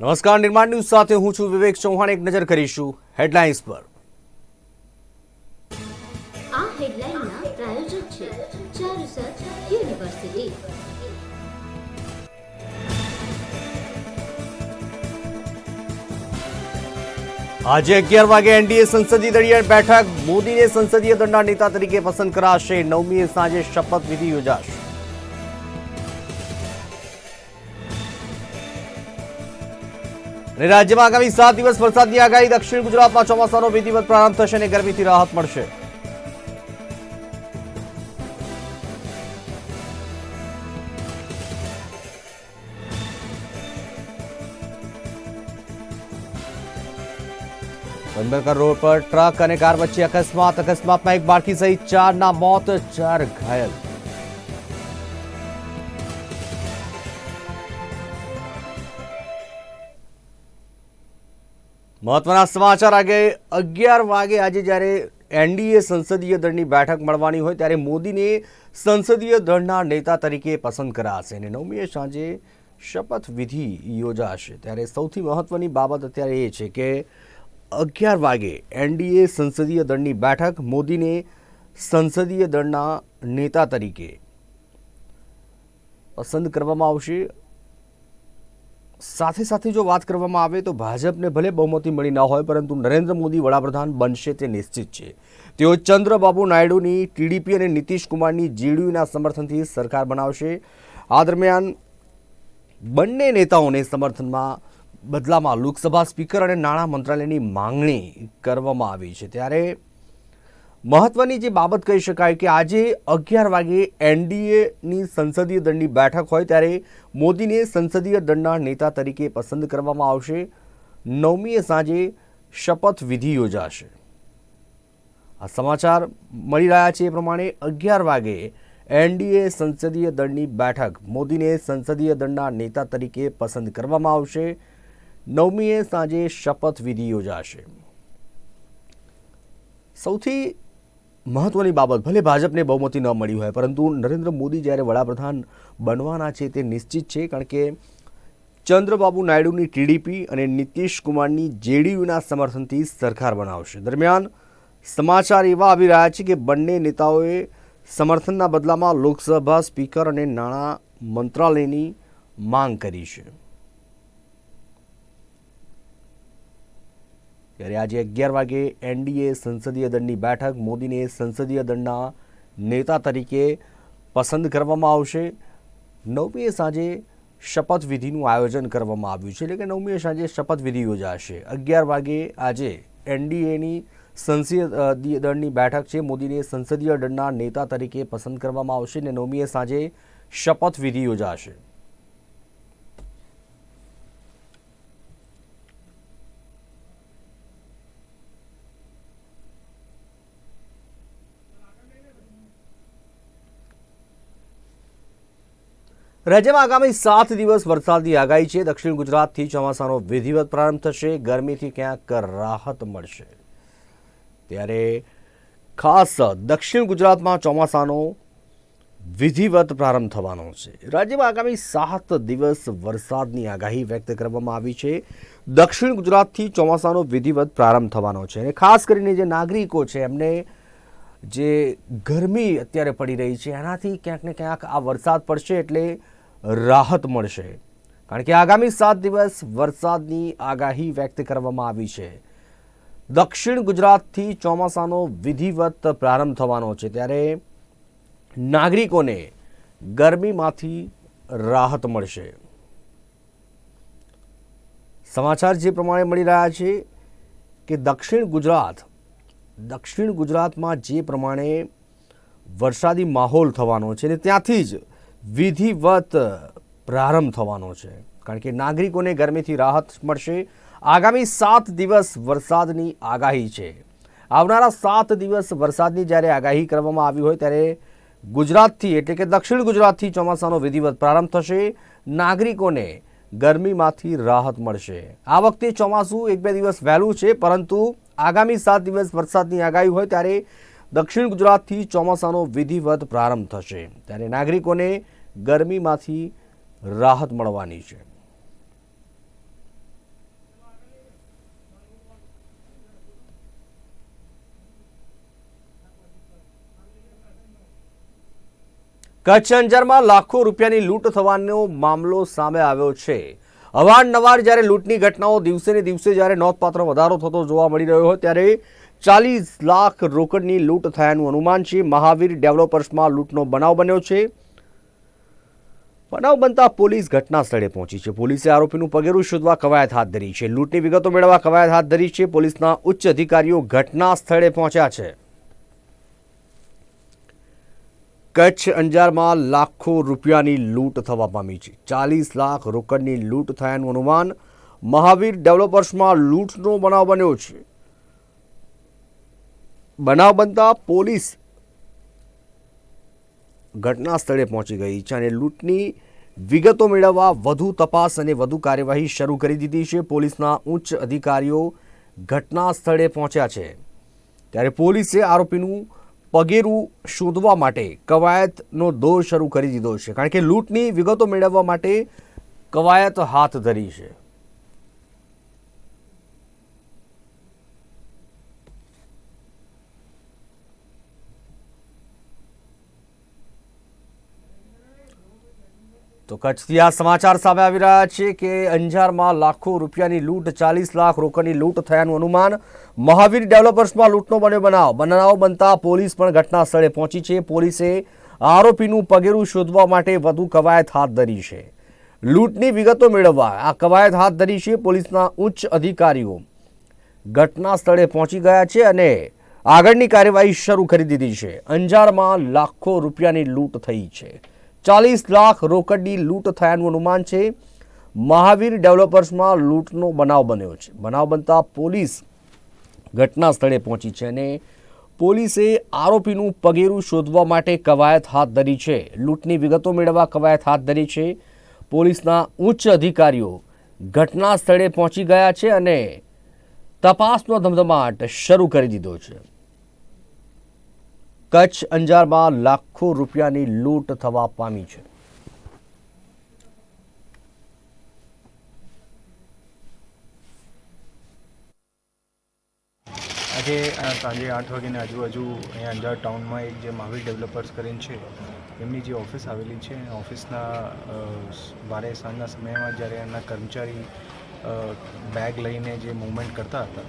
નમસ્કાર નિર્માણ ન્યૂઝ સાથે હું છું વિવેક ચૌહાણ. એક નજર કરીશું હેડલાઇન્સ પર. આ હેડલાઇનના પ્રાયોજક છે ચારુસત યુનિવર્સિટી. આજે અગિયાર વાગે એનડીએ સંસદીય દળીય બેઠક. મોદીને સંસદીય દળના નેતા તરીકે પસંદ કરાશે નવમીએ સાંજે શપથવિધિ યોજાશે. અને રાજ્યમાં આગામી સાત દિવસ વરસાદની આગાહી. દક્ષિણ ગુજરાતમાં ચોમાસાનો વિધિવત પ્રારંભ થશે અને ગરમીથી રાહત મળશે. બંબરકર રોડ પર ટ્રક અને કાર વચ્ચે અકસ્માત. અકસ્માતમાં એક બાળકી સહિત ચારના મોત, ચાર ઘાયલ. મહત્વના સમાચાર આગે અગિયાર વાગે આજે જ્યારે એનડીએ સંસદીય દળની બેઠક મળવાની હોય ત્યારે મોદીને સંસદીય દળના નેતા તરીકે પસંદ કરાશે અને નવમીએ સાંજે શપથવિધિ યોજાશે. ત્યારે સૌથી મહત્વની બાબત અત્યારે એ છે કે અગિયાર વાગે એનડીએ સંસદીય દળની બેઠક મોદીને સંસદીય દળના નેતા તરીકે પસંદ કરવામાં આવશે. સાથે સાથે જો વાત કરવામાં આવે તો ભાજપને ભલે બહુમતી મળી ન હોય, પરંતુ નરેન્દ્ર મોદી વડાપ્રધાન બનશે તે નિશ્ચિત છે. તેઓ ચંદ્રબાબુ નાયડુની ટીડીપી અને નીતિશ કુમારની જેડીયુના સમર્થનથી સરકાર બનાવશે. આ દરમિયાન બંને નેતાઓને સમર્થનમાં બદલામાં લોકસભા સ્પીકર અને નાણાં મંત્રાલયની માંગણી કરવામાં આવી છે. ત્યારે મહત્વની જે બાબત કહી શકાય કે આજે અગિયાર વાગે એનડીએની સંસદીય દળની બેઠક હોય ત્યારે મોદીને સંસદીય દળના નેતા તરીકે પસંદ કરવામાં આવશે. નવમીએ સાંજે શપથવિધિ યોજાશે. આ સમાચાર મળી રહ્યા છે એ પ્રમાણે અગિયાર વાગે એનડીએ સંસદીય દળની બેઠક મોદીને સંસદીય દળના નેતા તરીકે પસંદ કરવામાં આવશે. નવમીએ સાંજે શપથવિધિ યોજાશે. સૌથી મહત્વની બાબત, ભલે ભાજપને બહુમતી ન મળી હોય, પરંતુ નરેન્દ્ર મોદી જ્યારે વડાપ્રધાન બનવાના છે તે નિશ્ચિત છે, કારણ કે ચંદ્રબાબુ નાયડુની ટીડીપી અને નીતિશ કુમારની જેડીયુના સમર્થનથી સરકાર બનાવશે. દરમિયાન સમાચાર એવા આવી રહ્યા છે કે બંને નેતાઓએ સમર્થનના બદલામાં લોકસભા સ્પીકર અને નાણાં મંત્રાલયની માંગ કરી છે. ત્યારે આજે અગિયાર વાગે એનડીએ સંસદીય દળની બેઠક મોદીને સંસદીય દળના નેતા તરીકે પસંદ કરવામાં આવશે. નવમીએ સાંજે શપથવિધિનું આયોજન કરવામાં આવ્યું છે. એટલે કે નવમીએ સાંજે શપથવિધિ યોજાશે. અગિયાર વાગે આજે એનડીએની સંસદીય દળની બેઠક છે. મોદીને સંસદીય દળના નેતા તરીકે પસંદ કરવામાં આવશે અને નવમીએ સાંજે શપથવિધિ યોજાશે. રાજ્યમાં આગામી સાત દિવસ વરસાદની આગાહી છે. દક્ષિણ ગુજરાતથી ચોમાસાનો વિધિવત પ્રારંભ થશે. ગરમીથી ક્યાંક રાહત મળશે. ત્યારે ખાસ દક્ષિણ ગુજરાતમાં ચોમાસાનો વિધિવત પ્રારંભ થવાનો છે. રાજ્યમાં આગામી સાત દિવસ વરસાદની આગાહી વ્યક્ત કરવામાં આવી છે. દક્ષિણ ગુજરાતથી ચોમાસાનો વિધિવત પ્રારંભ થવાનો છે અને ખાસ કરીને જે નાગરિકો છે, એમને જે ગરમી અત્યારે પડી રહી છે, એનાથી ક્યાંક ને ક્યાંક આ વરસાદ પડશે એટલે રાહત મળશે. કારણ કે આગામી સાત દિવસ વરસાદની આગાહી વ્યક્ત કરવામાં આવી છે. દક્ષિણ ગુજરાતથી ચોમાસાનો વિધિવત પ્રારંભ થવાનો છે. ત્યારે નાગરિકોને ગરમીમાંથી રાહત મળશે. સમાચાર જે પ્રમાણે મળી રહ્યા છે કે દક્ષિણ ગુજરાત, દક્ષિણ ગુજરાતમાં જે પ્રમાણે વરસાદી માહોલ થવાનો છે ને ત્યાંથી જ વિધિવત પ્રારંભ થવાનો છે. કારણ કે નાગરિકોને ગરમીથી રાહત મળશે. આગામી સાત દિવસ વરસાદની આગાહી છે. આવનારા સાત દિવસ વરસાદની જ્યારે આગાહી કરવામાં આવી હોય ત્યારે ગુજરાતથી એટલે કે દક્ષિણ ગુજરાતથી ચોમાસાનો વિધિવત પ્રારંભ થશે. નાગરિકોને ગરમીમાંથી રાહત મળશે. આ વખતે ચોમાસું એક બે દિવસ વહેલું છે, પરંતુ આગામી સાત દિવસ વરસાદની આગાહી હોય ત્યારે દક્ષિણ ગુજરાતથી ચોમાસાનો વિધિવત પ્રારંભ થશે. ત્યારે નાગરિકોને ગરમીમાંથી રાહત મળવાની છે. કચ્છ અંજારમાં લાખો રૂપિયાની લૂંટ થવાનો મામલો સામે આવ્યો છે. અવારનવાર જ્યારે લૂંટની ઘટનાઓ દિવસે ને દિવસે જ્યારે નોંધપાત્ર વધારો થતો જોવા મળી રહ્યો હોય ત્યારે ચાલીસ લાખ રોકડની લૂંટ થયાનું અનુમાન છે. મહાવીર ડેવલપર્સમાં લૂંટનો બનાવ બન્યો છે. બનાવ બનતા પોલીસ ઘટના સ્થળે પહોંચી છે. પોલીસે આરોપીનું પગેરું શોધવા કવાયત હાથ ધરી છે. લૂંટની વિગતો મેળવવા કવાયત હાથ ધરી છે. પોલીસના ઉચ્ચ અધિકારીઓ ઘટના સ્થળે પહોંચ્યા છે. કચ્છ અંજારમાં લાખો રૂપિયાની લૂંટ થવા પામી છે. ચાલીસ લાખ રોકડની લૂંટ થયાનું અનુમાન મહાવીર ડેવલપર્સમાં લૂંટનો બનાવ બન્યો છે. બનાવ બનતા પોલીસ ઘટના સ્થળે પહોંચી ગઈ છે અને લૂંટની વિગતો મેળવવા વધુ તપાસ અને વધુ કાર્યવાહી શરૂ કરી દીધી છે. પોલીસના ઉચ્ચ અધિકારીઓ ઘટના સ્થળે પહોંચ્યા છે. ત્યારે પોલીસે આરોપીનું પગેરું શોધવા માટે કવાયતનો દોર શરૂ કરી દીધો છે. કારણ કે લૂંટની વિગતો મેળવવા માટે કવાયત હાથ ધરી છે. તો કચ્છથી આ સમાચાર સામે આવી રહ્યા છે કે અંજારમાં લાખો રૂપિયાની લૂંટ, ચાલીસ લાખ રોકડની લૂંટ થયાનું અનુમાન. મહાવીર ડેવલપર્સમાં લૂંટનો બન્યો બનાવ. બનાવ બનતા પોલીસ પણ ઘટના સ્થળે પહોંચી છે. પોલીસે આરોપીનું પગેરું શોધવા માટે વધુ કવાયત હાથ ધરી છે. લૂંટની વિગતો મેળવવા આ કવાયત હાથ ધરી છે પોલીસના ઉચ્ચ અધિકારીઓ. ઘટના સ્થળે પહોંચી ગયા છે અને આગળની કાર્યવાહી શરૂ કરી દીધી છે. અંજારમાં લાખો રૂપિયાની લૂંટ થઈ છે. ચાલીસ લાખ રોકડની લૂંટ થયાનું અનુમાન છે. મહાવીર ડેવલપર્સમાં લૂંટનો બનાવ બન્યો છે. બનાવ બનતા પોલીસ ઘટના સ્થળે પહોંચી છે અને પોલીસે આરોપીનું પગેરું શોધવા માટે કવાયત હાથ ધરી છે. લૂંટની વિગતો મેળવવા કવાયત હાથ ધરી છે. પોલીસના ઉચ્ચ અધિકારીઓ ઘટના સ્થળે પહોંચી ગયા છે અને તપાસનો ધમધમાટ શરૂ કરી દીધો છે. કચ્છ અંજારમાં લાખો રૂપિયાની લૂંટ થવા પામી છે. આજે સાંજે આઠ વાગ્યાની આજુબાજુ અહીંયા અંજાર ટાઉનમાં એક જે મહાવીર ડેવલપર્સ કરીને છે, એમની જે ઓફિસ આવેલી છે ઓફિસના વારે સાંજના સમયમાં જ્યારે એમના કર્મચારી બેગ લઈને જે મૂવમેન્ટ કરતા હતા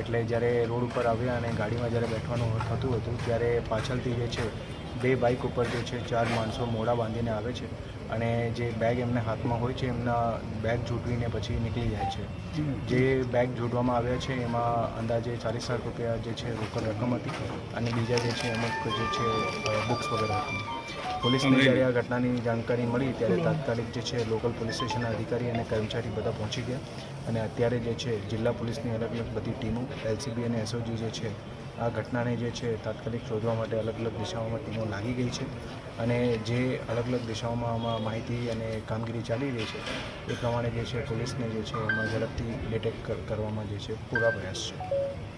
એટલે જ્યારે રોડ ઉપર આવ્યા અને ગાડીમાં જ્યારે બેઠવાનું થતું હતું, ત્યારે પાછળથી જે છે, બે બાઇક ઉપર જે છે, ચાર માણસો મોડા બાંધીને આવે છે અને જે બેગ એમને હાથમાં હોય છે, એમના બેગ ઝૂંટવીને પછી નીકળી જાય છે. જે બેગ જોડવામાં આવ્યા છે, એમાં અંદાજે ચાલીસ લાખ રૂપિયા જે છે, રોકડ રકમ હતી અને બીજા જે છે, અમુક જે છે બુક્સ વગેરે હતી. પોલીસને જ્યારે આ ઘટનાની જાણકારી મળી ત્યારે તાત્કાલિક જે છે લોકલ પોલીસ સ્ટેશનના અધિકારી અને કર્મચારી બધા પહોંચી ગયા અને અત્યારે જે છે જિલ્લા પોલીસની અલગ અલગ બધી ટીમો એલસીબી અને એસઓજી જે છે આ ઘટનાને જે છે તાત્કાલિક શોધવા માટે અલગ અલગ દિશાઓમાં ટીમો લાગી ગઈ છે અને જે અલગ અલગ દિશાઓમાં આમાં માહિતી અને કામગીરી ચાલી રહી છે એ પ્રમાણે જે છે પોલીસને જે છે એમાં ઝડપથી ડિટેક્ટ કરવામાં જે છે પૂરા પ્રયાસ છે.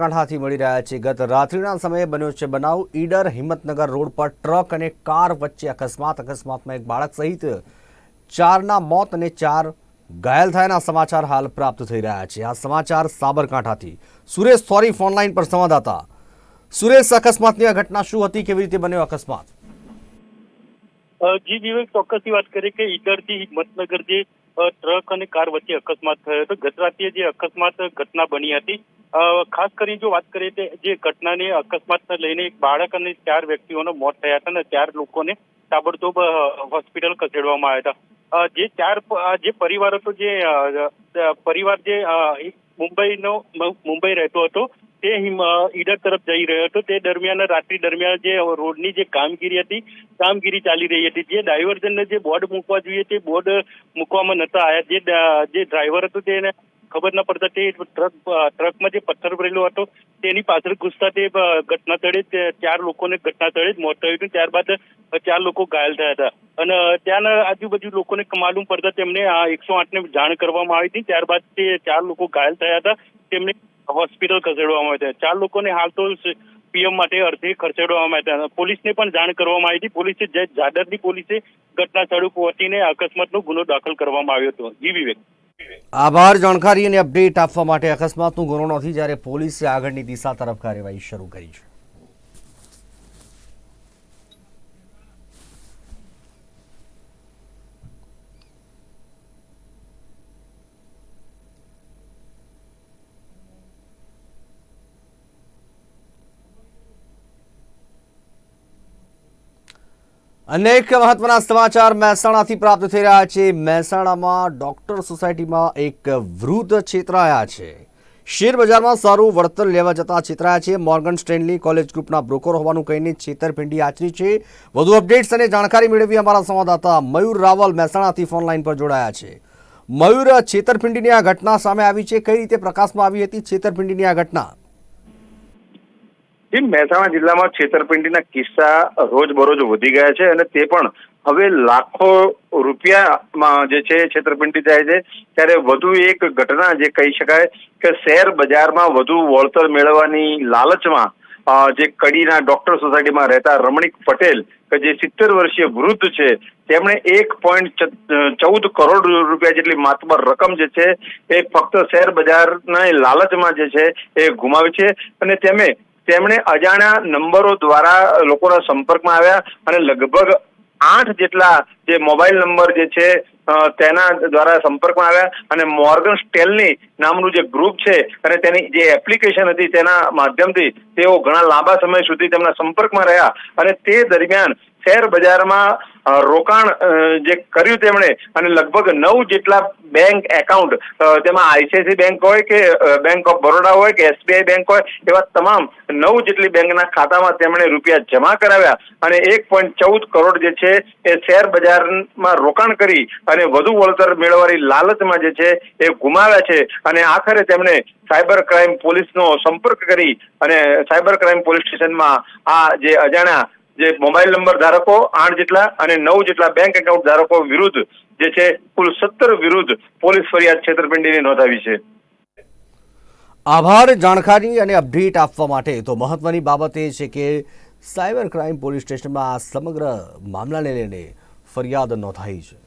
કાંઠાથી મળી રહ્યા છે. ગત રાત્રિના સમયે બન્યો છે બનાવ. ઈડર હિંમતનગર રોડ પર ટ્રક અને કાર વચ્ચે અકસ્માત. અકસ્માતમાં એક બાળક સહિત ચારના મોત અને ચાર ઘાયલ થયાના સમાચાર હાલ પ્રાપ્ત થઈ રહ્યા છે. આ સમાચાર સાબરકાંઠાથી. સુરેશ, સોરી ફોનલાઈન પર સંવાદદાતા. સુરેશ, અકસ્માતની આ ઘટના શું હતી? કેવી રીતે બન્યો અકસ્માત? જી વિવેક ચોક્કસથી વાત કરીએ કે ઈડરથી હિંમતનગર જે ટ્રક અને કાર વચ્ચે અકસ્માત થયો હતો. ગત જે અકસ્માત ઘટના બની હતી ખાસ કરી જો વાત કરીએ તો જે ઘટનાને અકસ્માતને લઈને એક બાળક અને ચાર વ્યક્તિઓના મોત થયા હતા અને ચાર લોકોને તાબડતોબ હોસ્પિટલ ખસેડવામાં આવ્યા હતા. જે ચાર જે પરિવાર હતો જે પરિવાર જે મુંબઈનો, મુંબઈ રહેતો હતો તે ઈડર તરફ જઈ રહ્યો હતો. તે દરમિયાન રાત્રિ દરમિયાન જે રોડની જે કામગીરી હતી, કામગીરી ચાલી રહી હતી. જે ડાયવર્ઝનને જે બોર્ડ મૂકવા જોઈએ તે બોર્ડ મૂકવામાં નતા આવ્યા. જે ડ્રાઈવર હતો તેને ખબર ન પડતા તે ટ્રક, ટ્રકમાં જે પથ્થર ભરેલો હતો, તેની પાછળ ઘૂસતા તે ઘટના સ્થળે ચાર લોકોને ઘટના સ્થળે જ મોત થયું હતું. ત્યારબાદ ચાર લોકો ઘાયલ થયા હતા. અને ત્યાંના આજુબાજુ લોકોને માલુમ પડતા તેમને આ એકસો આઠને જાણ કરવામાં આવી હતી. ત્યારબાદ તે ચાર લોકો ઘાયલ થયા હતા. તેમને હોસ્પિટલ ખસેડવામાં આવ્યા ચાર લોકોને હાલ તો પીએમ માટે અર્થે ખસેડવામાં આવ્યા પોલીસને પણ જાણ કરવામાં આવી હતી. પોલીસે જાદરની પોલીસે ઘટના સ્થળે પહોંચીને અકસ્માતનો ગુનો દાખલ કરવામાં આવ્યો હતો. જી વિવેક. આભાર. જાણકારી અને અપડેટ આપવા માટે અકસ્માતનો ગુનો નથી જ્યારે પોલીસે આગળની દિશા તરફ કાર્યવાહી શરૂ કરી છે. અનેક મહત્વના સમાચાર મહેસાણાથી પ્રાપ્ત થઈ રહ્યા છે. મહેસાણામાં ડોક્ટર સોસાયટીમાં એક વૃદ્ધ છેતરાયા છે. શેર બજારમાં સારું વળતર લેવા જતા છેતરાયા છે. મોર્ગન સ્ટેનલી કોલેજ ગ્રુપના બ્રોકર હોવાનું કહીને છેતરપિંડી આચરી છે. વધુ અપડેટ્સ અને જાણકારી મેળવી અમારા સંવાદદાતા મયુર રાવલ મહેસાણાથી ફોન લાઈન પર જોડાયા છે. મયુર, છેતરપિંડીની આ ઘટના સામે આવી છે. કઈ રીતે પ્રકાશમાં આવી હતી છેતરપિંડીની આ ઘટના? જી મહેસાણા જિલ્લામાં છેતરપિંડીના કિસ્સા રોજબરોજ વધી ગયા છે અને તે પણ હવે લાખો રૂપિયામાં જે છે છેતરપિંડી થાય છે. ત્યારે વધુ એક ઘટના જે કહી શકાય કે શેર બજારમાં વધુ વળતર મેળવવાની લાલચમાં જે કડીના ડોક્ટર સોસાયટીમાં રહેતા રમણીક પટેલ, કે જે સિત્તેર વર્ષીય વૃદ્ધ છે, તેમણે એક પોઈન્ટ ચૌદ કરોડ રૂપિયા જેટલી માતબર રકમ જે છે એ ફક્ત શેર બજારના લાલચમાં જે છે એ ગુમાવી છે. અને તેમે તેમણે અજાણ્યા નંબરો દ્વારા લોકોના સંપર્કમાં આવ્યા અને લગભગ આઠ જેટલા જે મોબાઈલ નંબર જે છે તેના દ્વારા સંપર્કમાં આવ્યા અને મોર્ગન સ્ટેલની નામનું જે ગ્રુપ છે અને તેની જે એપ્લિકેશન હતી તેના માધ્યમથી તેઓ ઘણા લાંબા સમય સુધી તેમના સંપર્કમાં રહ્યા અને તે દરમિયાન શેર બજારમાં રોકાણ જે કર્યું તેમણે, અને લગભગ નવ જેટલા બેંક એકાઉન્ટ તેમાં આઈસીઆઈસી બેંક હોય કે બેંક ઓફ બરોડા હોય કે એસબીઆઈ બેંક હોય, એવા તમામ નવ જેટલી બેંકના ખાતામાં તેમણે રૂપિયા જમા કરાવ્યા અને એક પોઈન્ટ ચૌદ કરોડ જે છે, એ શેર બજારમાં રોકાણ કરી અને વધુ વળતર મેળવવાની લાલચમાં જે છે, એ ગુમાવ્યા છે. અને આખરે તેમણે સાયબર ક્રાઇમ પોલીસનો સંપર્ક કરી અને સાયબર ક્રાઇમ પોલીસ સ્ટેશનમાં આ જે અજાણ્યા જે મોબાઈલ નંબર ધારકો આઠ જેટલા અને નવ જેટલા બેંક એકાઉન્ટ ધારકો વિરુદ્ધ જે છે, કુલ સત્તર વિરુદ્ધ પોલીસ ફરિયાદ છેતરપિંડીની નોંધાવી છે. આભાર, જાણકારી અને અપડેટ આપવા માટે. તો મહત્વની બાબત એ છે કે સાયબર ક્રાઇમ પોલીસ સ્ટેશનમાં આ સમગ્ર મામલાને લઈને ફરિયાદ નોંધાઈ છે.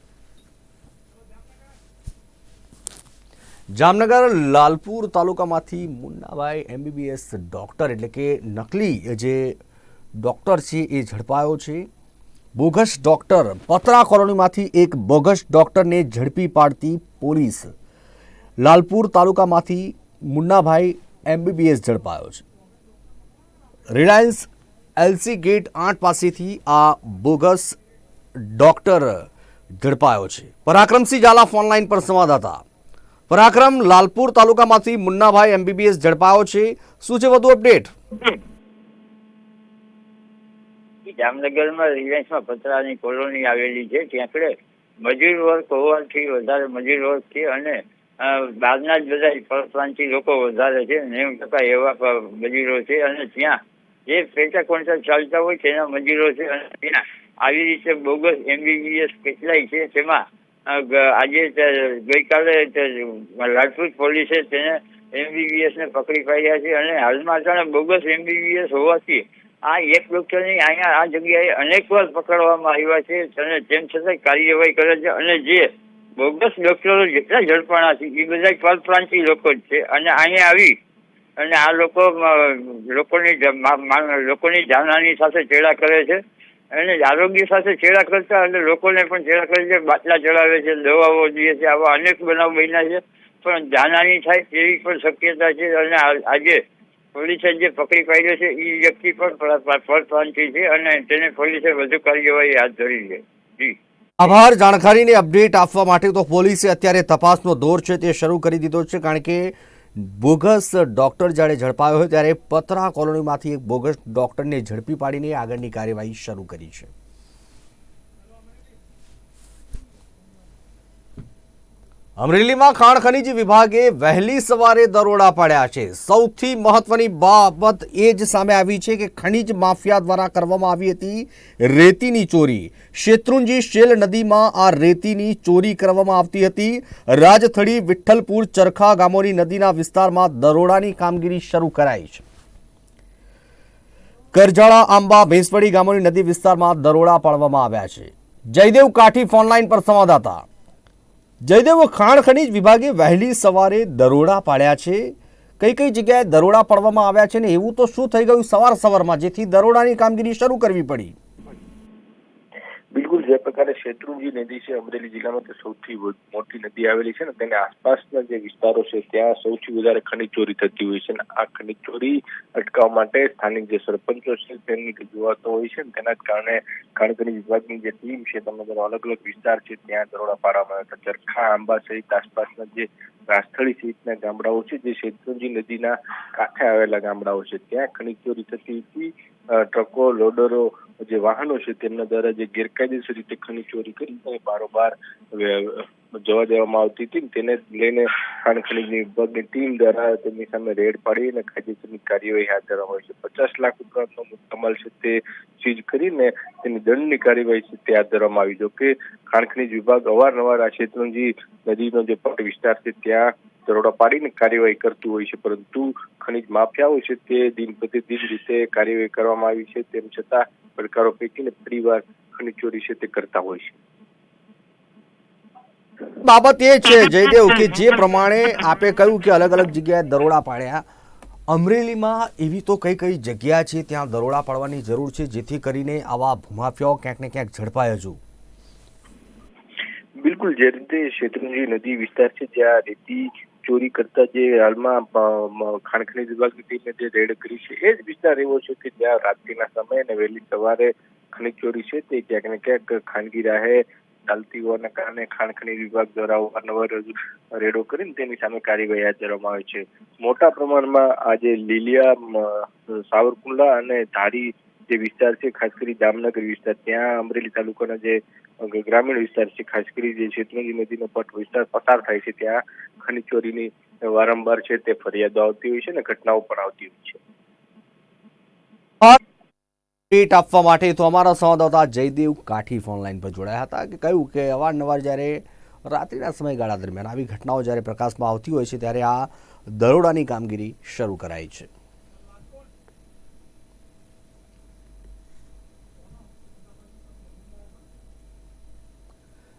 જામનગર લાલપુર તાલુકામાંથી મુન્નાભાઈ એમબીબીએસ ડોક્ટર એટલે કે નકલી જે ડોક્ટર છે એ ઝડપાયો છે. બોગસ ડૉક્ટર પતરા કોલોનીમાંથી એક બોગસ ડૉક્ટરને ઝડપી પાડતી પોલીસ. લાલપુર તાલુકામાંથી મુન્નાભાઈ એમબીબીએસ ઝડપાયો છે. રિલાયન્સ એલસી ગેટ આઠ પાસેથી આ બોગસ ડૉક્ટર ઝડપાયો છે. પરાક્રમસિંહ ઝાલા ફોનલાઈન પર સંવાદદાતા. પરાક્રમ લાલપુર તાલુકામાંથી મુન્નાભાઈ એમબીબીએસ ઝડપાયો છે. શું છે વધુ અપડેટ? જામનગરમાં રિલાયન્સમાં પતરાની કોલોની આવેલી છે. ત્યાં આગળ મજૂર વર્ગ હોવાથી વધારે મજૂર વર્ગ છે અને બહારના જ બધા પરપ્રાંતિ લોકો વધારે છે. નેવું ટકા એવા મજૂરો છે અને ત્યાં જે પેટા કોન્ટ્રાક્ટ ચાલતા હોય તેના મજૂરો છે અને ત્યાં આવી રીતે બોગસ એમબીબીએસ કેટલાય છે. તેમાં આજે ગઈકાલે રાજપૂત પોલીસે તેને એમબીબીએસ ને પકડી પાડ્યા છે અને હાલમાં જાણે બોગસ એમબીબીએસ હોવાથી આ એક ડોક્ટરની અહીંયા આ જગ્યાએ અનેક વાર પકડવામાં આવ્યા છે અને તેમ છતાં કાર્યવાહી કરે છે અને જે બોગસ ડોક્ટરો જેટલા ઝડપાણા છે, એ બધા પરપ્રાંતિ લોકો જ છે. અને અહીંયા આવી અને આ લોકો લોકોની લોકોની જાનહાની સાથે ચેડા કરે છે અને આરોગ્ય સાથે ચેડા કરતા અને લોકોને પણ ચેડા કરે છે. બાટલા ચડાવે છે, દવાઓ દે છે, આવા અનેક બનાવ બન્યા છે. પણ જાનહાની થાય તેવી પણ શક્યતા છે. અને આજે પોલીસે જે પકડી પાડ્યો છે એ વ્યક્તિ પણ પર- છે અને તેને પોલીસે વધુ કાર્યવાહી હાથ ધરી છે. આભાર. જાણકારીને અપડેટ આપવા માટે તો પોલીસે અત્યારે તપાસનો દોર છે તે શરૂ કરી દીધો છે, કારણ કે બોગસ ડોક્ટર જ્યારે ઝડપાયો હોય ત્યારે પતરા કોલોનીમાંથી એક બોગસ ડોક્ટરને ઝડપી પાડીને આગળની કાર્યવાહી શરૂ કરી છે. અમરેલીમાં ખાણ ખનીજ વિભાગે વહેલી સવારે દરોડા પાડ્યા છે. સૌથી મહત્વની બાબત એ જ સામે આવી છે કે ખનીજ માફિયા દ્વારા કરવામાં આવી હતી રેતીની ચોરી. શેત્રુંજી શેલ નદીમાં આ રેતીની ચોરી કરવામાં આવતી હતી. રાજથળી વિઠ્ઠલપુર ચરખા ગામોની નદીના વિસ્તારમાં દરોડાની કામગીરી શરૂ કરાઈ છે. કરજાળા, આંબા, ભેંસવડી ગામોની નદી વિસ્તારમાં દરોડા પાડવામાં આવ્યા છે. જયદેવ કાઠી ફોનલાઈન પર સંવાદદાતા જયદેવ ખાણ ખનીજ વિભાગે વહેલી સવારે દરોડા પાડ્યા છે. કઈ કઈ જગ્યાએ દરોડા પાડવામાં આવ્યા છે ને એવું તો શું થઈ ગયું? સવાર સવારમાં જેથી દરોડાની કામગીરી શરૂ કરવી પડી. જે પ્રકારે શેત્રુંજી નદી છે, અમરેલી જિલ્લામાં તે સૌથી મોટી નદી આવેલી છે ને તેની આસપાસના જે વિસ્તારો છે, ત્યાં સૌથી વધારે ખનીજ ચોરી થતી હોય છે અને આ ખનીજ ચોરી અટકાવવા માટે સ્થાનિક જે સરપંચો છે તેમની રજૂઆતો હોય છે તેના જ કારણે ખાણ ખનીજ વિભાગની જે ટીમ છે તમને અલગ અલગ વિસ્તાર છે, ત્યાં દરોડા પાડવામાં આવ્યા હતા. ચરખા, આંબા સહિત આસપાસના જે રાસ્થળી સહિતના ગામડાઓ છે, જે શેત્રુંજી નદીના કાંઠે આવેલા ગામડાઓ છે, ત્યાં ખનીજ ચોરી થતી હતી. ટ્રકો, લોડરો, જે વાહનો છે તેમના દ્વારા જે ગેરકાયદેસર રીતે ખનીજ ચોરી કરી અને બારોબાર જવા દેવામાં આવતી હતી તેને લઈને ખાણ ખનીજની વિભાગની ટીમ દ્વારા તેમની સામે રેડ પાડી અને કાયદેસરની કાર્યવાહી હાથ ધરવામાં આવી છે. પચાસ લાખ ઉપરાંતનો મુદ્દામાલ છે તે સીઝ કરીને તેની દંડની કાર્યવાહી છે તે હાથ ધરવામાં આવી. જો કે ખાણ ખનીજ વિભાગ અવારનવાર આ શેત્રુંજી નદીનો જે પટ વિસ્તાર છે ત્યાં દરોડા પાડીને કાર્યવાહી કરતું હોય છે પરંતુ ખનીજ માફિયાઓ છે તે દિન પ્રતિદિન રીતે કાર્યવાહી કરવામાં આવી છે તેમ છતાં પડકારો પૈકીને ફરીવાર ખનિજ ચોરી છે તે કરતા હોય છે. બાબત એ છે જયદેવ કે જે પ્રમાણે આપે કહ્યું કે અલગ અલગ જગ્યાએ દરોડા પાડ્યા અમરેલીમાં એવી તો કઈ કઈ જગ્યા છે ત્યાં દરોડા પાડવાની જરૂર છે જેથી કરીને આવા ભૂમાફિયાઓ ક્યાંક ને ક્યાંક ઝડપાય હજુ? બિલકુલ જે રીતે શેત્રુંજી નદી વિસ્તાર છે જ્યાં રેતી ચોરી કરતા જે હાલમાં ખાણખણી વિભાગની ટીમે જે રેડ કરી છે, એ જ વિસ્તાર એવો છે કે જ્યાં રાત્રિના સમયે અને વહેલી સવારે ખનીજ ચોરી છે, તે ક્યાંક ને ક્યાંક ખાનગી રાહે ચાલતી હોવાના કારણે ખાણખણી વિભાગ દ્વારા અવારનવાર રેડો કરીને તેની સામે કાર્યવાહી હાથ ધરવામાં આવે છે. મોટા પ્રમાણમાં આજે લીલિયા સાવરકુંડલા અને ધારી જે વિસ્તાર છે, ખાસ કરી જામનગર વિસ્તાર, ત્યાં અમરેલી તાલુકાના જે ગ્રામીણ વિસ્તાર છે, ખાસ કરી જે શેત્રુંજી નદીનો પટ વિસ્તાર પસાર થાય છે, ત્યાં ખનીજ ચોરીની વારંવાર છે, તે ફરિયાદો આવતી હોય છે અને ઘટનાઓ પણ આવતી હોય છે. અપડેટ આપવા માટે તો અમારા સંવાદદાતા જયદેવ કાઠી ફોન લાઈન પર જોડાયા હતા કે કહ્યું કે અવારનવાર જ્યારે રાત્રિના સમયગાળા દરમિયાન આવી ઘટનાઓ જ્યારે પ્રકાશમાં આવતી હોય છે, ત્યારે આ દરોડાની કામગીરી શરૂ કરાઈ છે.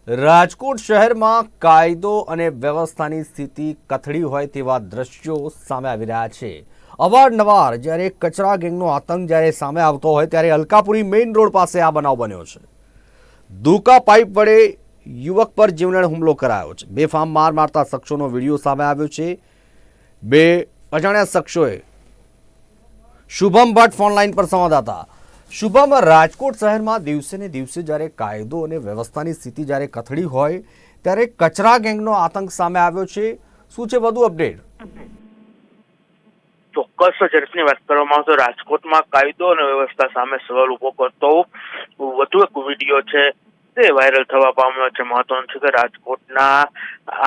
રાજકોટ શહેરમાં કાયદો અને વ્યવસ્થાની સ્થિતિ કથળી હોય તેવા દ્રશ્યો સામે આવી રહ્યા છે. અવારનવાર જ્યારે કચરા ગેંગનો આતંક જ્યારે સામે આવતો હોય ત્યારે અલકાપુરી મેઇન રોડ પાસે આ બનાવ બન્યો છે. દુકા પાઇપ વડે યુવક પર જીવલેણ હુમલો કરાયો છે. બેફામ માર મારતા શખ્સોનો વીડિયો સામે આવ્યો છે. બે અજાણ્યા શખ્સોએ શુભમ ભટ્ટ ફોન લાઈન પર સંવાદદાતા શુભમ રાજકોટ શહેરમાં દિવસે ને દિવસે જ્યારે કાયદો અને વ્યવસ્થાની સ્થિતિ જ્યારે કથળી હોય, ત્યારે કચરા ગેંગનો આતંક સામે આવ્યો છે. શું છે વધુ અપડેટ? ચોક્કસ ઝડપની વાત કરવામાં આવશે. રાજકોટમાં કાયદો અને વ્યવસ્થા સામે સવાલ ઊભો કરતો વધુ એક વીડિયો છે તે વાયરલ થવા પામ્યો છે. મહત્વનું છે કે રાજકોટના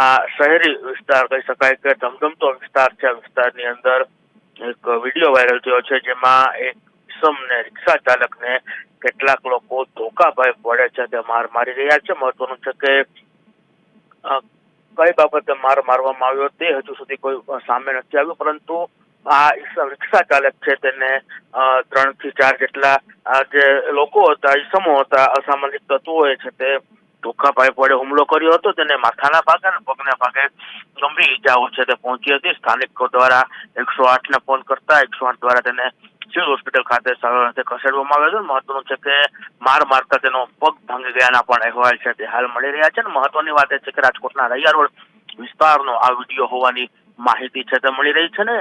આ શહેરી વિસ્તાર કહી શકાય કે ધમધમતો વિસ્તાર છે. આ વિસ્તારની અંદર એક વીડિયો વાયરલ થયો છે જેમાં એક ઇસમને રિક્ષા ચાલકને કેટલાક લોકો ધોકાભાઈ પડે છે તે માર મારી રહ્યા છે. મહત્વનું છે કે કઈ બાબતે માર મારવામાં આવ્યો તે હજુ સુધી કોઈ સામે નથી આવ્યું, પરંતુ આ રિક્ષા ચાલક છે તેને ત્રણથી ચાર જેટલા જે લોકો હતા, ઈસમો હતા, અસામાજિક તત્વોએ છે તે ધોખાભાઈ પડે હુમલો કર્યો હતો. તેને માથાના ભાગે અને પગના ભાગે ગંભીર ઈજાઓ છે તે પહોંચી હતી. સ્થાનિકો દ્વારા એકસો આઠ ને ફોન કરતા, એકસો આઠ દ્વારા તેને સિવિલ હોસ્પિટલ ખાતે સારવારથી ખસેડવામાં આવ્યો છે મહત્વનું છે કે માર મારતા તેનો પગ ભાંગી ગયાના પણ અહેવાલ છે. તે હાલ મળી રહ્યા છે અને મહત્વની વાત એ છે કે રાજકોટના રૈયા રોડ વિસ્તારનો આ વીડિયો હોવાની માહિતી છે તે મળી રહી છે ને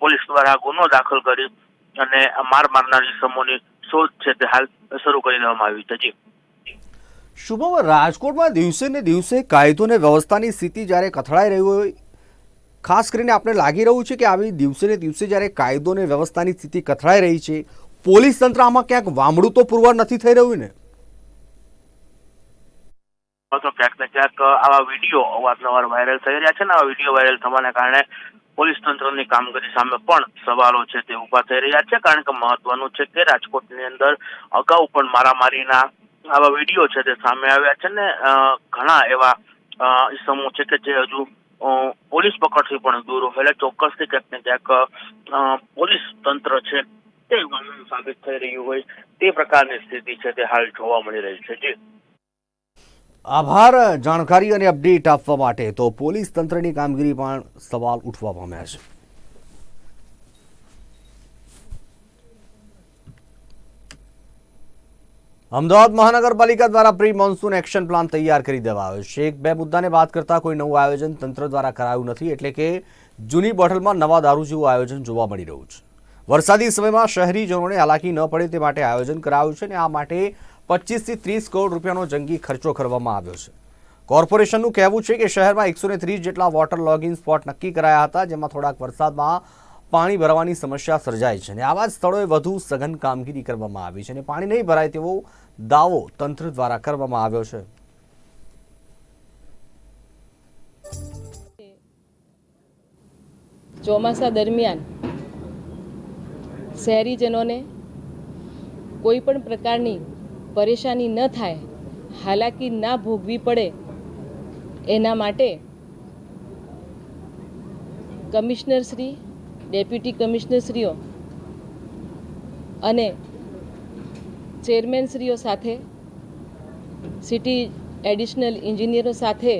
પોલીસ દ્વારા ગુનો દાખલ કરી અને માર મારનારી સમૂહની શોધ છે તે હાલ શરૂ કરી દેવામાં આવી છે. જી. શુભમ, રાજકોટમાં દિવસે ને દિવસે કાયદો અને વ્યવસ્થાની સ્થિતિ જ્યારે કથળાઈ રહી હોય ખાસ કરીને આપણે લાગી રહ્યું છે કે આવી દિવસે ને દિવસે જ્યારે કાયદો અને વ્યવસ્થાની સ્થિતિ કથળાઈ રહી છે, પોલીસ તંત્ર આમાં ક્યાંક વામડું તો પુરવાર નથી થઈ રહ્યું ને? ક્યાંક ને ક્યાંક આવા વીડિયો અવારનવાર વાયરલ થઈ રહ્યા છે ને, આવા વીડિયો વાયરલ થવાના કારણે પોલીસ તંત્રની કામગીરી સામે પણ સવાલો છે તે ઊભા થઈ રહ્યા છે. કારણ કે મહત્વનું છે કે રાજકોટની અંદર અગાઉ પણ મારામારીના આવા વીડિયો છે તે સામે આવ્યા છે ને ઘણા એવા સમૂહ છે કે જે હજુ પોલીસ પકડથી પણ દૂર એટલે ચોક્કસથી ક્યાંક ને ક્યાંક પોલીસ તંત્ર છે તે વાંધો સાબિત થઈ રહ્યું હોય. તે પ્રકારની સ્થિતિ છે તે હાલ જોવા મળી રહી છે. જી. આભાર, જાણકારી અને અપડેટ આપવા માટે તો પોલીસ તંત્રની કામગીરી પણ સવાલ ઉઠવા પામ્યા છે. અમદાવાદ મહાનગરપાલિકા દ્વારા પ્રી મોન્સૂન એક્શન પ્લાન તૈયાર કરી દેવાયો છે. એક બે મુદ્દાને વાત કરતા કોઈ નવું આયોજન તંત્ર દ્વારા કરાયું નથી, એટલે કે જૂની બોટલમાં નવા દારૂ જેવું આયોજન જોવા મળી રહ્યું છે. વરસાદી સમયમાં શહેરીજનોને હાલાકી ન પડે તે માટે આયોજન કરાયું છે અને આ માટે પચીસથી ત્રીસ કરોડ રૂપિયાનો જંગી ખર્ચો કરવામાં આવ્યો છે. કોર્પોરેશનનું કહેવું છે કે શહેરમાં એકસો ત્રીસ જેટલા વોટર લોગિંગ સ્પોટ નક્કી કરાયા હતા, જેમાં થોડાક વરસાદમાં પાણી ભરવાની સમસ્યા સર્જાય છે અને આવા જ સ્થળોએ વધુ સઘન કામગીરી કરવામાં આવી છે અને પાણી નહીં ભરાય તેવો દાવો તંત્ર દ્વારા કરવામાં આવ્યો છે. ચોમાસા દરમિયાન શહેરીજનોને કોઈ પણ પ્રકારની પરેશાની ન થાય, હાલાકી ના ભોગવી પડે એના માટે કમિશનરશ્રી, ડેપ્યુટી કમિશનરશ્રીઓ અને ચેરમેનશ્રીઓ સાથે, સિટી એડિશનલ એન્જિનિયરો સાથે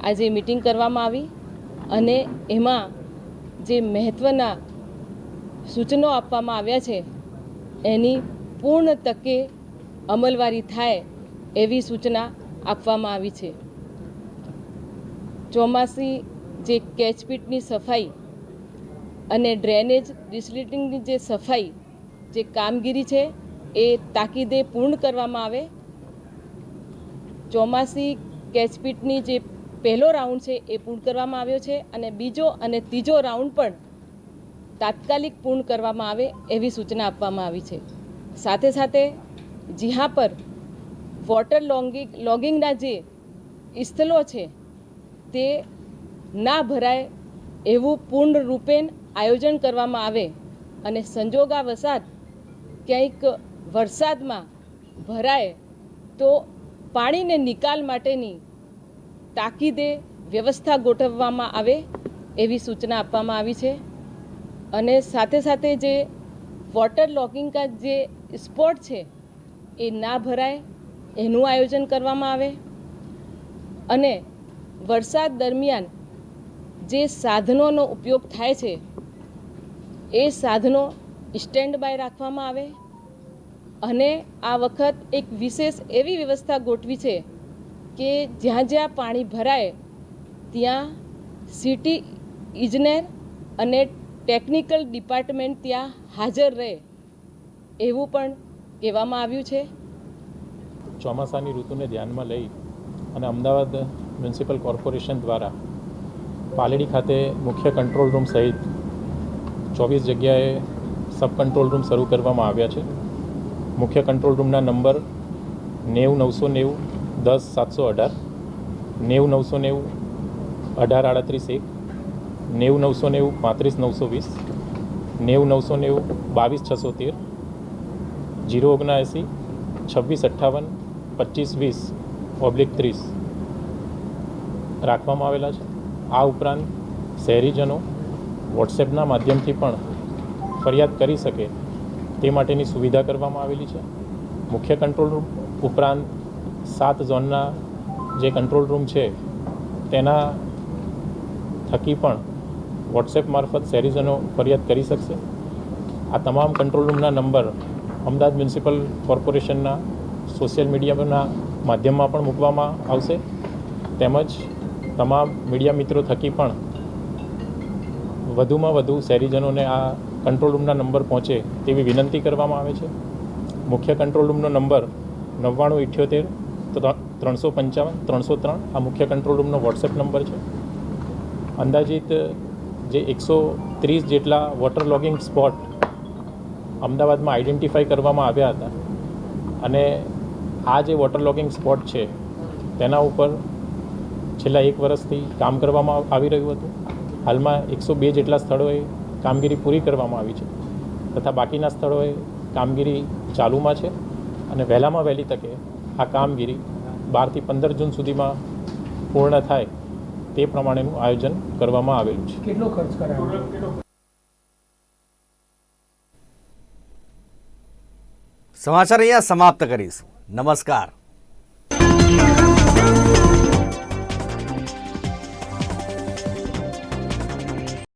આજે મિટિંગ કરવામાં આવી અને એમાં જે મહત્ત્વના સૂચનો આપવામાં આવ્યા છે, એની પૂર્ણ તકે અમલવારી થાય એવી સૂચના આપવામાં આવી છે. ચોમાસી જે કેચપીટની સફાઈ અને ડ્રેનેજ ડિસ્લિટિંગની જે સફાઈ જે કામગીરી છે એ તાકીદે પૂર્ણ કરવામાં આવે. ચોમાસી કેચપીટની જે પહેલો રાઉન્ડ છે એ પૂર્ણ કરવામાં આવ્યો છે અને બીજો અને ત્રીજો રાઉન્ડ પણ તાત્કાલિક પૂર્ણ કરવામાં આવે એવી સૂચના આપવામાં આવી છે. સાથે સાથે જીહા પર વોટર લોંગિંગ, લોગિંગના જે સ્થળો છે તે ના ભરાય એવું પૂર્ણ રૂપે આયોજન કરવામાં આવે અને સંજોગાવસાત ક્યાંક વરસાદમાં ભરાય તો પાણીને નિકાલ માટેની તાકીદે વ્યવસ્થા ગોઠવવામાં આવે એવી સૂચના આપવામાં આવી છે. અને સાથે સાથે જે વોટર લોગિંગ કા જે સ્પોટ છે એ ના ભરાય, એનું આયોજન કરવામાં આવે. અને વરસાદ દરમિયાન જે સાધનોનો ઉપયોગ થાય છે, એ સાધનો સ્ટેન્ડ બાય રાખવામાં આવે. અને આ વખત એક વિશેષ એવી વ્યવસ્થા ગોઠવી છે કે જ્યાં જ્યાં પાણી ભરાય, ત્યાં સિટી ઇજનેર અને ટેકનિકલ ડિપાર્ટમેન્ટ ત્યાં હાજર રહે એવું પણ કહેવામાં આવ્યું છે. ચોમાસાની ઋતુને ધ્યાનમાં લઈ અને અમદાવાદ મ્યુનિસિપલ કોર્પોરેશન દ્વારા પાલડી ખાતે મુખ્ય કંટ્રોલ રૂમ સહિત ચોવીસ જગ્યાએ સબ કંટ્રોલ રૂમ શરૂ કરવામાં આવ્યા છે. મુખ્ય કંટ્રોલ રૂમના નંબર નેવું નવસો નેવું દસ સાતસો અઢાર. નેવું નવસો નેવું અઢાર આડત્રીસ એક. નેવું નવસો નેવું પાંત્રીસ નવસો વીસ. નેવું નવસો નેવું બાવીસ છસો તેર. જીરો ઓગણએંસી છવ્વીસ અઠ્ઠાવન પચીસ વીસ ઓબ્લિક ત્રીસ. રાખવામાં આવેલા છે. આ ઉપરાંત શહેરીજનો વોટ્સએપના માધ્યમથી પણ ફરિયાદ કરી શકે તે માટેની સુવિધા કરવામાં આવેલી છે. મુખ્ય કંટ્રોલ રૂમ ઉપરાંત સાત ઝોનના જે કંટ્રોલ રૂમ છે, તેના થકી પણ વોટ્સએપ મારફત શહેરીજનો ફરિયાદ કરી શકશે. આ તમામ કંટ્રોલ રૂમના નંબર અમદાવાદ મ્યુનિસિપલ કોર્પોરેશનના સોશિયલ મીડિયાના માધ્યમમાં પણ મૂકવામાં આવશે. તેમજ તમામ મીડિયા મિત્રો થકી પણ વધુમાં વધુ શહેરીજનોને આ કંટ્રોલ રૂમના નંબર પહોંચે તેવી વિનંતી કરવામાં આવે છે. મુખ્ય કંટ્રોલ રૂમનો નંબર નવ્વાણું ઇઠ્યોતેર ત્રણસો પંચાવન, ત્રણસો ત્રણ. આ મુખ્ય કંટ્રોલ રૂમનો વોટ્સએપ નંબર છે. અંદાજિત જે એકસો ત્રીસ જેટલા વોટર લોગિંગ સ્પોટ અમદાવાદમાં આઈડેન્ટિફાઈ કરવામાં આવ્યા હતા અને આ જે વોટર લોગિંગ સ્પોટ છે તેના ઉપર છેલ્લા એક વર્ષથી કામ કરવામાં આવી રહ્યું હતું. હાલમાં એકસો બે જેટલા સ્થળોએ કામગીરી પૂરી કરવામાં આવી છે. તથા બાકીના સ્થળોએ કામગીરી ચાલુમાં છે અને વહેલામાં વહેલી તકે આ કામગીરી બારથી પંદર જૂન સુધીમાં પૂર્ણ થાય તે પ્રમાણેનું આયોજન કરવામાં આવેલું છે. કેટલો ખર્ચ કરાયો? સમાચાર અહીંયા સમાપ્ત કરીશું. નમસ્કાર.